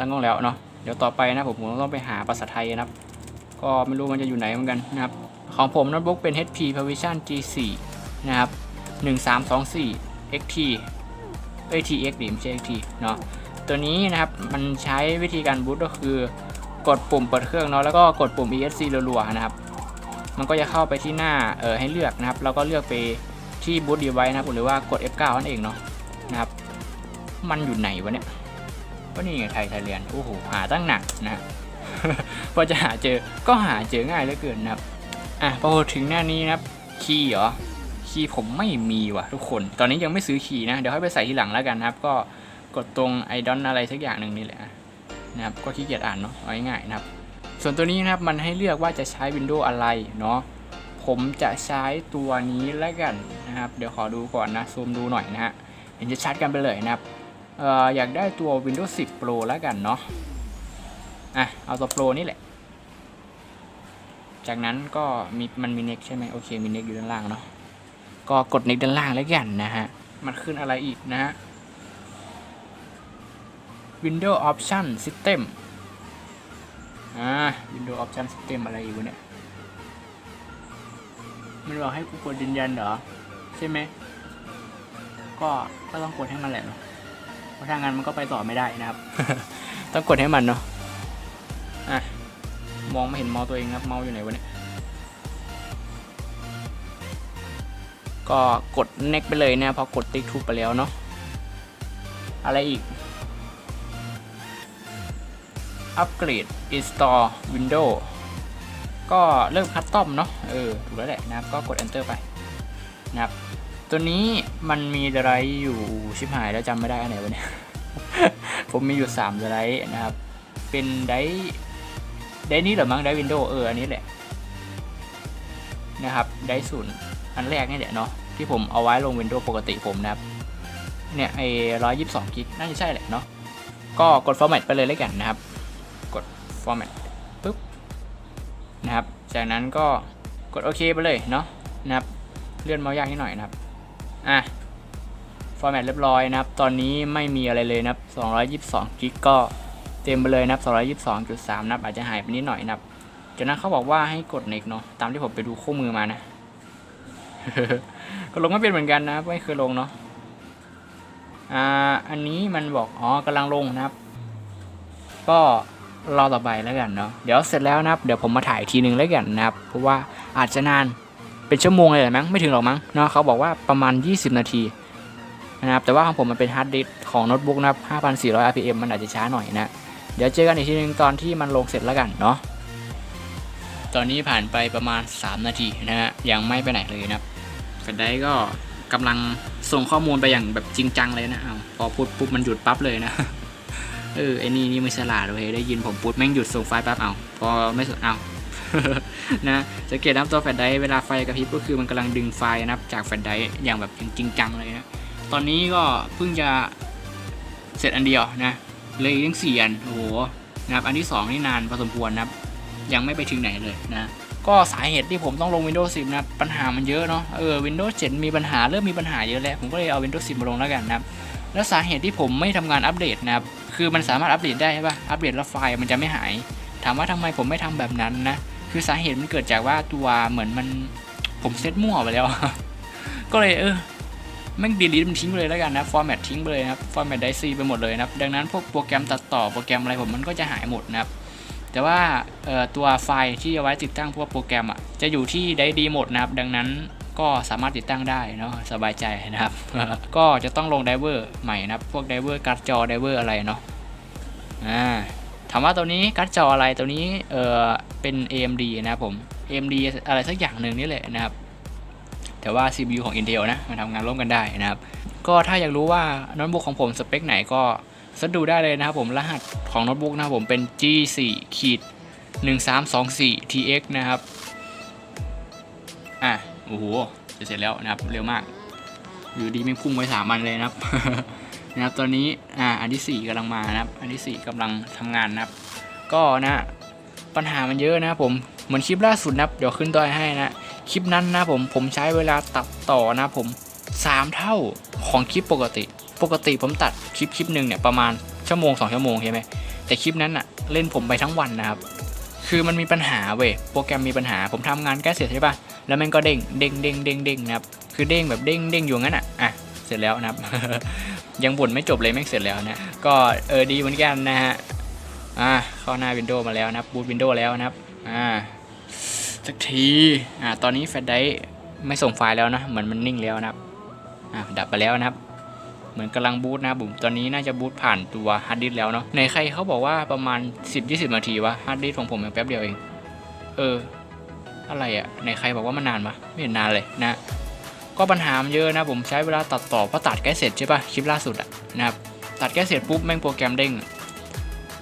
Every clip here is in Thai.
ตั้งกล้องแล้วเนาะเดี๋ยวต่อไปนะผมผมต้องไปหาภาษาไทยนะครับ ก็ไม่รู้มันจะอยู่ไหนเหมือนกันนะครับ ของผมโน้ตบุ๊กเป็น HP Provision G4 นะครับ 1324 XT เอ้ย TX ดิไม่ใช่ XT เนาะตัวนี้นะครับมันใช้วิธีการบูตก็คือกดปุ่มเปิดเครื่องเนาะแล้วก็กดปุ่ม ESC รัวๆนะครับ มันก็จะเข้าไปที่หน้าเออให้เลือกนะครับ แล้วก็เลือกไปที่ boot device นะครับหรือว่ากด F9 นั่นเองเนาะนะครับ มันอยู่ไหนวะเนี่ย ก็นี่ไงไทยไทยเรียนโอ้โหหาตั้งหนักนะพอจะหาเจอก็หาเจอง่ายเหลือเกินนะครับอะพอถึงหน้านี้นะครับคีย์เหรอคีย์ผมไม่มีว่ะทุกคน ตอนนี้ยังไม่ซื้อคีย์นะ เดี๋ยวให้ไปใส่ทีหลังแล้วกันนะครับ ก็กดตรงไอดอนอะไรสักอย่างหนึ่งนี่แหละนะครับ ก็ขี้เกียจอ่านเนาะเอาง่ายๆนะครับ ส่วนตัวนี้นะครับมันให้เลือกว่าจะใช้ Windows อะไรเนาะ ผมจะใช้ตัวนี้แล้วกันนะครับ เดี๋ยวขอดูก่อนนะ ซูมดูหน่อยนะฮะ เห็นจะชัดกันไปเลยนะครับ เอออยากได้ตัว Windows 10 Pro แล้วกันเนาะอะเอาตัว Pro นี่แหละ จากนั้นก็มีมันมีเน็กใช่ไหมโอเคมีเน็กอยู่ด้านล่างเนาะก็กดเน็กด้านล่างแล้วกันนะฮะ มันขึ้นอะไรอีกนะฮะ Windows Option System อ่า Windows Option System อะไรอยู่เนี่ย มันบอกให้กูกดยืนยันเหรอ ใช่ไหม ก็ก็ต้องกดให้มันแหละเนาะ เพราะถ้างั้นมันก็ไปต่อไม่ได้นะครับ ต้องกดให้มันเนาะอะมองไม่เห็นเมาส์ตัวเองครับเมาส์อยู่ไหนวะเนี่ยก็กด next ไปเลยเนะพอกดติ๊กถูกไปแล้วเนาะอะไรอีกอัปเกรด install Windows ก็เริ่มคัสตอมเนาะเออ ถูกแล้วแหละนะครับ ก็กด enter ไปนะครับ ตัวนี้มันมีไดร์อยู่ชิบหายแล้วจำไม่ได้อันไหนวะเนี่ย ผมมีอยู่3ไดร์นะครับ เป็นไดร์ไดร์นี้เหรือมั้งไดร์วินโดว์เอออันนี้แหละนะครับไดร์ศูนย์อันแรกนี่แหละเนาะที่ผมเอาไว้ลง Windows ปกติผมนะครับ เนี่ยไอ้ร้อยยี่สิบสองกิกน่าจะใช่แหละเนาะก็กด format ไปเลยแล้วกันนะครับ กด format ปุ๊บนะครับ จากนั้นก็กดโอเคไปเลยเนาะนะครับ เลื่อนเมาส์ยากนิดหน่อยนะครับ อะ format เรียบร้อยนะครับ ตอนนี้ไม่มีอะไรเลยนะครับ222กิกก็เต็มไปเลยนะครับ222.3นะครับอาจจะหายไปนิดหน่อยนะครับจากนั้นเขาบอกว่าให้กด next เนาะตามที่ผมไปดูคู่มือมานะ ก็ลงไม่เป็นเหมือนกันนะไม่เคยลงเนาะอ่าอันนี้มันบอกอ๋อกำลังลงนะครับ ก็รอต่อไปแล้วกันเนาะเดี๋ยวเสร็จแล้วนะครับ เดี๋ยวผมมาถ่ายอีกทีนึงแล้วกันนะครับ เพราะว่าอาจจะนาน เป็นชั่วโมงเลยแหละมั้งไม่ถึงหรอกมั้งเนาะเขาบอกว่าประมาณ 20 นาทีนะครับแต่ว่าของผมมันเป็นฮาร์ดดิสก์ของโน้ตบุ๊กนะครับ5,400 rpm มันอาจจะช้าหน่อยนะ เดี๋ยวเจอกันอีกทีนึงตอนที่มันลงเสร็จแล้วกันเนาะตอนนี้ผ่านไปประมาณ 3 นาทีนะฮะยังไม่ไปไหนเลยนะครับแฟนไดก็กำลังส่งข้อมูลไปอย่างแบบจริงจังเลยนะเอาพอพูดปุ๊บมันหยุดปั๊บเลยนะเออไอ้นี่นี่ไม่ฉลาดเลยได้ยินผมพูดแม่งหยุดส่งไฟล์ปั๊บเอาพอไม่สนเอา นะสังเกตนะครับตัวแฟลชไดเวลาไฟกระพริบก็คือมันกำลังดึงไฟนะครับจากแฟลชไดอย่างแบบจริงจังเลยนะตอนนี้ก็เพิ่งจะเสร็จอันเดียวนะเลยยังสี่อันโอ้โหนะครับอันที่สองนี่นานพอสมควรนะครับยังไม่ไปถึงไหนเลยนะก็สาเหตุที่ผมต้องลง Windows 10 นะปัญหามันเยอะเนาะเออ Windows 7 มีปัญหาเริ่มมีปัญหาเยอะแล้ว ผมก็เลยเอา Windows 10 มาลงแล้วกันนะครับแล้วสาเหตุที่ผมไม่ทำงานอัปเดตนะครับคือมันสามารถอัปเดตได้ใช่ปะอัปเดตแล้วไฟล์มันจะไม่หาย ถามว่าทำไมผมไม่ทำแบบนั้นนะ คือสาเหตุมันเกิดจากว่าตัวเหมือนมันผมเซตมั่วไปแล้ว ก็เลยเออแม่งดีลีทมันทิ้งไปเลยแล้วกันนะฟอร์แมตทิ้งไปเลยนะครับฟอร์แมตไดซีไปหมดเลยนะครับดังนั้นพวกโปรแกรมตัดต่อโปรแกรมอะไรผมมันก็จะหายหมดนะครับแต่ว่าตัวไฟล์ที่เอาไว้ติดตั้งพวกโปรแกรมอะจะอยู่ที่ไดดีหมดนะครับ ดังนั้นก็สามารถติดตั้งได้เนาะสบายใจนะครับ ก็จะต้องลงไดเวอร์ใหม่นะครับ พวกไดเวอร์การ์ดจอไดเวอร์อะไรเนาะอ่า ถามว่าตัวนี้การ์ดจออะไรตัวนี้เออเป็น AMD นะครับผม AMD อะไรสักอย่างหนึ่งนี่แหละนะครับ แต่ว่า CPU ของ Intel นะมันทำงานร่วมกันได้นะครับ ก็ถ้าอยากรู้ว่าโน้ตบุ๊กของผมสเปคไหนก็สดูได้เลยนะครับผมรหัสของโน้ตบุ๊กนะครับผมเป็น G4 ขีด1324 TX นะครับ อะ โอ้โห จะเสร็จแล้วนะครับ เร็วมาก อยู่ดีไม่พุ่งไปสามอันเลยนะครับ นะครับตอนนี้อ่าอันที่ 4กำลังมานะครับ อันที่ 4กำลังทำงานนะครับ ก็นะปัญหามันเยอะนะครับผมเหมือนคลิปล่าสุดนะครับเดี๋ยวขึ้นตัวให้นะคลิปนั้นนะผมผมใช้เวลาตัดต่อนะครับผม 3 เท่าของคลิปปกติ ปกติผมตัดคลิปคลิปหนึ่งเนี่ยประมาณชั่วโมง2ชั่วโมงใช่ไหมแต่คลิปนั้นอะเล่นผมไปทั้งวันนะครับคือมันมีปัญหาเว้ยโปรแกรมมีปัญหาผมทำงานใกล้เสร็จใช่ปะแล้วมันก็เด้งเด้งเด้งเด้งเด้งนะครับคือเด้งแบบเด้งเด้งอยู่งั้นอะอะเสร็จแล้วนะครับ ยังบ่นไม่จบเลยแม่งเสร็จแล้วนะ ก็เออดีเหมือนกันนะฮะ อ่าเข้าหน้าวินโดว์มาแล้วนะบูตวินโดว์แล้วนะครับ อ่า สักที อ่า ตอนนี้แฟลชไดร์ไม่ส่งไฟล์แล้วนะ เหมือนมันนิ่งแล้วนะครับ อ่า ดับไปแล้วนะครับเหมือนกำลังบูตนะครับผมตอนนี้น่าจะบูตผ่านตัวฮาร์ดดิสแล้วเนาะในใครเขาบอกว่าประมาณ 10-20 นาทีวะฮาร์ดดิสของผมยังแป๊บเดียวเอง เออ อะไรอะในใครบอกว่ามันนานปะไม่เห็นนานเลยนะ ก็ปัญหามันเยอะนะผมใช้เวลาตัดต่อเพราะตัดใกล้เสร็จใช่ปะคลิปล่าสุดอะนะครับตัดใกล้เสร็จปุ๊บแม่งโปรแกรมเด้ง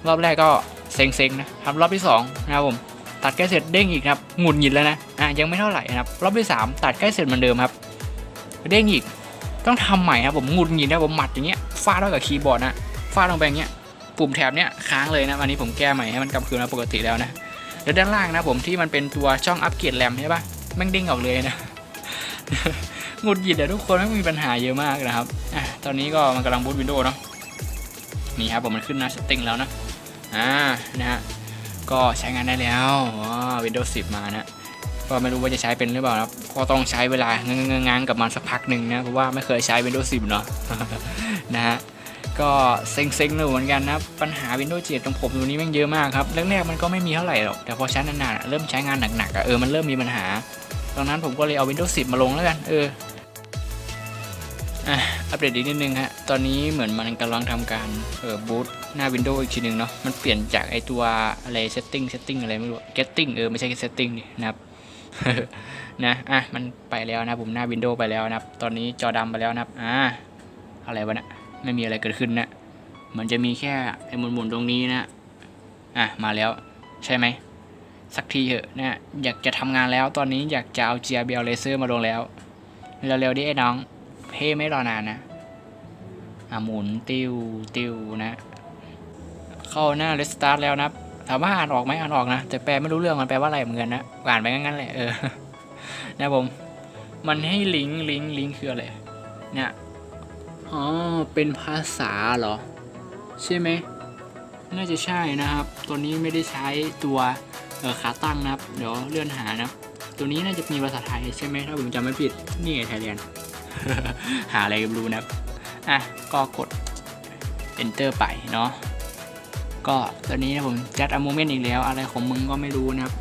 รอบแรกก็เซ็งๆนะทำรอบที่สองนะครับผมตัดใกล้เสร็จเด้งอีกครับหงุดหงิดแล้วนะอะยังไม่เท่าไหร่นะครับรอบที่สามตัดใกล้เสร็จเหมือนเดิมครับเด้งอีกต้องทำใหม่ครับผมหงุดหงิดนะผมหมัดอย่างเงี้ยฟาดเข้ากับคีย์บอร์ดนะฟาดลงไปอย่างเงี้ยปุ่มแถบเนี้ยค้างเลยนะวันนี้ผมแก้ใหม่ให้มันกลับคืนมาปกติแล้วนะแล้วด้านล่างนะผมที่มันเป็นตัวช่องอัปเกรดแรมใช่ปะแม่งเด้งออกเลยนะ หงุดหงิดอะทุกคนไม่มีปัญหาเยอะมากนะครับอะตอนนี้ก็มันกำลังบูตวินโดว์เนาะนี่ครับผมมันขึ้นหน้า setting แล้วนะอ่านะฮะก็ใช้งานได้แล้วว้า Windows 10 มานะก็ไม่รู้ว่าจะใช้เป็นหรือเปล่านะครับก็ต้องใช้เวลางางๆกับมันสักพักหนึ่งนะเพราะว่าไม่เคยใช้ Windows 10 เนาะนะฮะก็เซ็งๆเลยเหมือนกันนะปัญหา Windows 7ของผมตัวนี้แม่งเยอะมากครับแรกๆมันก็ไม่มีเท่าไหร่หรอกแต่พอใช้นานๆเริ่มใช้งานหนักๆอะเออมันเริ่มมีปัญหาดังนั้นผมก็เลยเอา Windows 10 มาลงแล้วกันเออ อะอัปเดตอีกนิดนึงฮะ ตอนนี้เหมือนมันกำลังทำการเออบูตหน้า Windows อีกทีหนึงเนาะ มันเปลี่ยนจากไอตัวอะไร setting setting อะไรไม่รู้ getting เออ ไม่ใช่ setting นี่นะครับ นะ อะ มันไปแล้วนะผมหน้าวินโดว์ไปแล้วนะครับ ตอนนี้จอดำไปแล้วนะครับ อ่า อะไรวะเนะี่ยไม่มีอะไรเกิดขึ้นนะ มันจะมีแค่ไอ้หมุนๆตรงนี้นะ อะ มาแล้ว ใช่ไหม สักทีเถอะเนี่ยอยากจะทำงานแล้ว ตอนนี้อยากจะเอา GBL Laser มาลงแล้ว เร็วๆดิไอ้น้อง เพ่ไม่รอนานนะอะหมุนติวติวนะ เข้าหน้า Restart แล้วนะถามว่าอ่านออกไหมอ่านออกนะแต่แปลไม่รู้เรื่องมันแปลว่าอะไรเหมือนกันนะอ่านไปงั้นๆแหละเออนะผมมันให้ลิงก์ลิงก์ลิงก์คืออะไรเนี่ยอ๋อเป็นภาษาเหรอ ใช่ไหมน่าจะใช่นะครับ ตัวนี้ไม่ได้ใช้ตัวเออขาตั้งนะครับ เดี๋ยวเลื่อนหานะ ตัวนี้น่าจะมีภาษาไทยใช่ไหมถ้าผมจำไม่ผิดนี่ไงไทยเรียน หาอะไรก็รู้นะอะก็กด enter ไปเนาะก็ตอนนี้นะผมจัดอ m โมเมนต์อีกแล้ว อะไรของมึงก็ไม่รู้นะครับ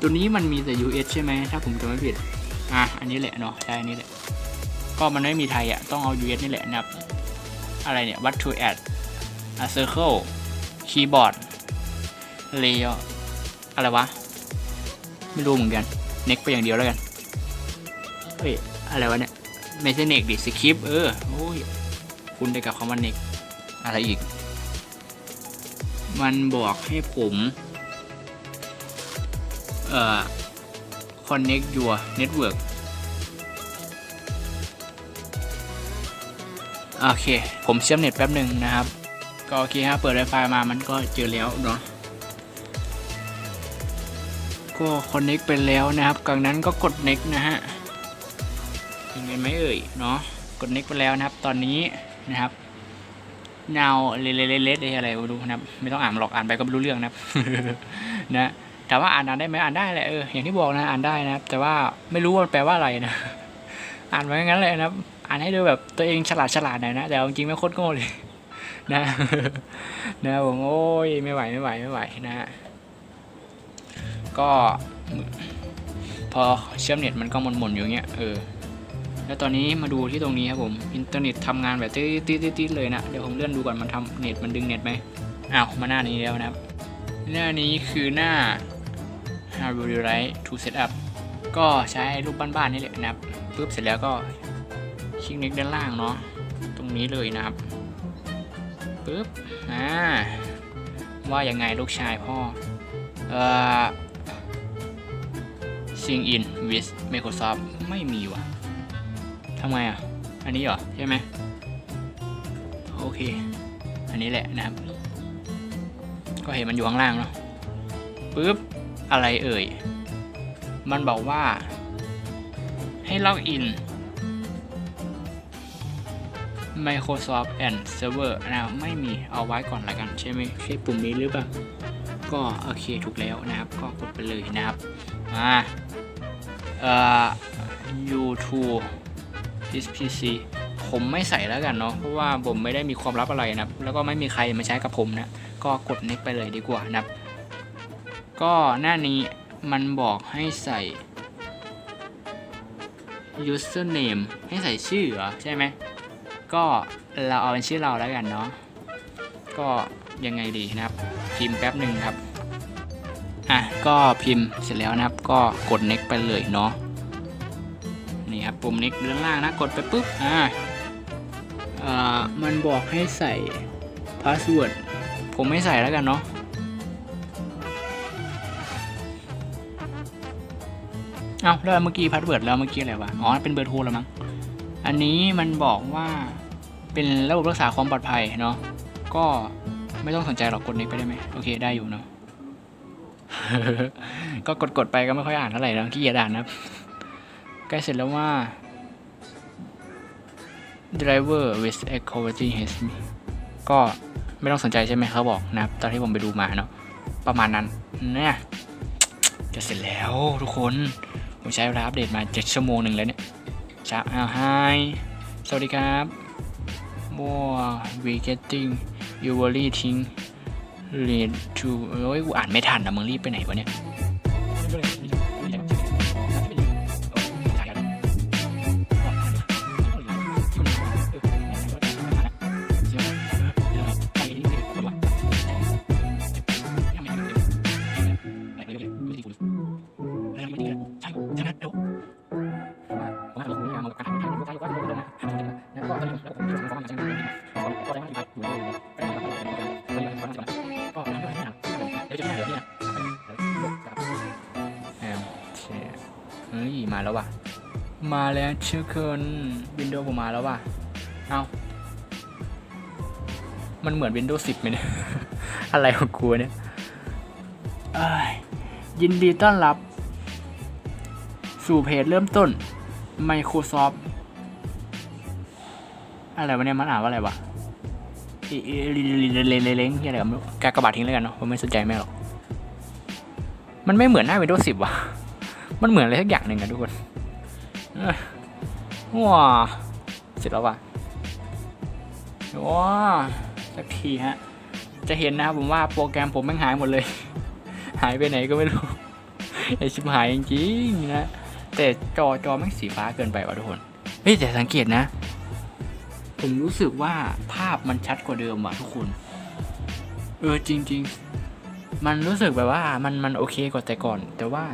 ตัวนี้มันมีแต่ US ใช่ไหมถ้าผมจำไม่ผิดอะอันนี้แหละเนาะใช่อันนี้แหละ ก็มันไม่มีไทยอะต้องเอา US นี่แหละนะครับ อะไรเนี่ย what to add a circle keyboard layout อะไรวะ ไม่รู้เหมือนกัน next ไปอย่างเดียวแล้วกัน เฮ้ย อะไรวะเนี่ย ไม่ใช่ next ดิ skip เออโอ้ยคุณได้กับคำว่า next อะไรอีก มันบอกให้ผมเอ่อ connect your network โอเค ผมเชื่อมเน็ตแป๊บหนึ่งนะครับ ก็โอเคครับเปิด Wi-Fi มามันก็เจอแล้วเนาะก็ connect ไปแล้วนะครับกลางนั้นก็กด next นะฮะ ยังไงไหมเอ่ยเนาะกด next ไปแล้วนะครับ ตอนนี้นะครับ now เลเลเลเลอะไรไม่รู้นะครับ ไม่ต้องอ่านหรอกอ่านไปก็ไม่รู้เรื่องนะครับนะถามว่าอ่านอ่านได้ไหมอ่านได้แหละเอออย่างที่บอกนะอ่านได้นะครับ แต่ว่าไม่รู้ว่ามันแปลว่าอะไรนะอ่านไว้งั้นเลยนะครับ อ่านให้ดูแบบตัวเองฉลาดฉลาดหน่อยนะแต่เอาจริงๆไม่โคตรโง่เลยนะนะผมโอ้ยไม่ไหวไม่ไหวไม่ไหวนะฮะก็พอเชื่อมเน็ตมันก็หม่นๆอยู่อย่เงี้ยเออ แล้วตอนนี้มาดูที่ตรงนี้ครับผมอินเทอร์เน็ตทำงานแบบติดๆเลยนะเดี๋ยวผมเลื่อนดูก่อนมันทำเน็ตมันดึงเน็ตไหมอ้าวมาหน้านี้แล้วนะครับ หน้านี้คือหน้า How would you like to set up ก็ใช้รูปบ้านๆนี่แหละนะครับปุ๊บเสร็จแล้วก็คลิกเนิกด้านล่างเนาะตรงนี้เลยนะครับปุ๊บอ่าว่ายังไงลูกชายพ่อเอ่อ Sync in with Microsoft ไม่มีว่ะ ทำไมอะ อันนี้เหรอ ใช่ไหมโอเค อันนี้แหละนะครับ ก็เห็นมันอยู่ข้างล่างเนาะปุ๊บ อะไรเอ่ย มันบอกว่า ให้ล็อกอิน Microsoft and Server นะครับไม่มีเอาไว้ก่อนละกันใช่ไหมใช่ปุ่มนี้หรือเปล่า ก็โอเคถูกแล้วนะครับ ก็กดไปเลยนะครับอ่าเอ่อ YouTube SPC ผมไม่ใส่แล้วกันเนาะเพราะว่าผมไม่ได้มีความลับอะไรนะแล้วก็ไม่มีใครมาใช้กับผมนะก็กด next ไปเลยดีกว่านะครับก็หน้านี้มันบอกให้ใส่ username ให้ใส่ชื่อเหรอใช่ไหมก็เราเอาเป็นชื่อเราแล้วกันเนาะก็ยังไงดีนะครับ พิมพ์แป๊บหนึ่งครับอะก็พิมพ์เสร็จแล้วนะครับ ก็กด next ไปเลยเนาะ ปุ่ม next ด้านล่างนะ กดไปปุ๊บ อ่า อ่า มันบอกให้ใส่ password ผมไม่ใส่แล้วกันเนาะ เอาแล้วเมื่อกี้พาสเวิร์ดแล้วเมื่อกี้อะไรวะ อ๋อ เป็นเบอร์โทรแล้วมั้ง อันนี้มันบอกว่าเป็นระบบรักษาความปลอดภัยเนาะ ก็ไม่ต้องสนใจหรอกกดนี้ไปได้ไหมโอเค ได้อยู่เนาะก็กดกดๆไปก็ไม่ค่อยอ่านเท่าไหร่นะขี้เกียจอ่านนะครับ ใกล้เสร็จแล้วว่า driver with activity has me ก็ไม่ต้องสนใจใช่ไหมเขาบอกนะครับ ตอนที่ผมไปดูมาเนาะประมาณนั้นเนี่ยจะเสร็จแล้วทุกคน ผมใช้เวลาอัปเดตมา 7 ชั่วโมงหนึ่งแล้วเนี่ยจ้าอ้าวไฮสวัสดีครับว้า we getting you worry thing lead to โอ้ยกูอ่านไม่ทันนะมึงรีบไปไหนวะเนี่ย ฮ้ยมาแล้วว่ะ มาแล้วเชื่อเคินวินโดว์ผมมาแล้วว่ะ เอามันเหมือน Windows 10ไหมเนี่ย อะไรของกูเนี่ยยินดีต้อนรับ สู่เพจเริ่มต้น Microsoft อะไรวะเนี่ยมันอ่านว่าอะไรวะเอเอเลเลเลเลเลงที่อะไรกันไม่รู้กากระบาดทิ้งแล้วกันเนาะผมไม่สนใจแม่หรอก มันไม่เหมือนหน้า Windows 10 ว่ะ มันเหมือนอะไรสักอย่างหนึ่งอะทุกคนว้าเสร็จแล้วว่ะว้าสักทีฮะ จะเห็นนะครับผมว่าโปรแกรมผมแม่งหายหมดเลย หายไปไหนก็ไม่รู้ไอชิบหายจริงๆนะแต่จอจอแม่งสีฟ้าเกินไปว่ะทุกคนเฮ้ยแต่สังเกตนะ ผมรู้สึกว่าภาพมันชัดกว่าเดิมว่ะทุกคน เออจริง ๆ มันรู้สึกแบบว่ามันมันโอเคกว่าแต่ก่อน แต่ว่า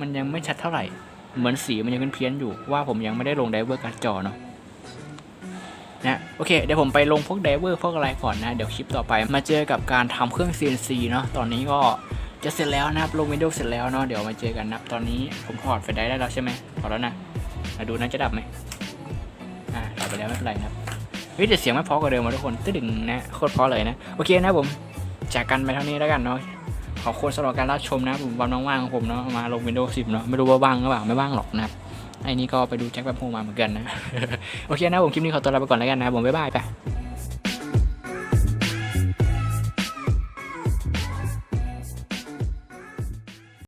มันยังไม่ชัดเท่าไหร่ เหมือนสีมันยังเพี้ยนอยู่ว่าผมยังไม่ได้ลงไดเวอร์การ์ดจอเนาะนะโอเคเดี๋ยวผมไปลงพวกไดเวอร์พวกอะไรก่อนนะ เดี๋ยวคลิปต่อไปมาเจอกับการทำเครื่อง CNC เนาะตอนนี้ก็จะเสร็จแล้วนะครับลง Windows เสร็จแล้วเนาะเดี๋ยวมาเจอกันนะตอนนี้ผมถอดไฟได้ได้แล้วใช่ไหมถอดแล้วนะมาดูนะจะดับไหมอ่าถอดไปแล้วไม่เป็นไรนะเฮ้ยแต่เสียงไม่พอกว่าเดิมว่ะทุกคนตึ้ดึงนะโคตรพอเลยนะโอเคนะผมจากกันไปเท่านี้แล้วกันเนาะ ขอบคุณสำหรับการรับชมนะผมวันว่างๆของผมเนาะมาลง Windows 10 เนาะไม่รู้ว่าว่างหรือเปล่าไม่ว่างหรอกนะไอ้นี่ก็ไปดูแจ็คแบบโฮมาเหมือนกันนะ โอเคนะผมคลิปนี้ขอตัวลาไปก่อนแล้วกันนะผมบ๊ายบายไป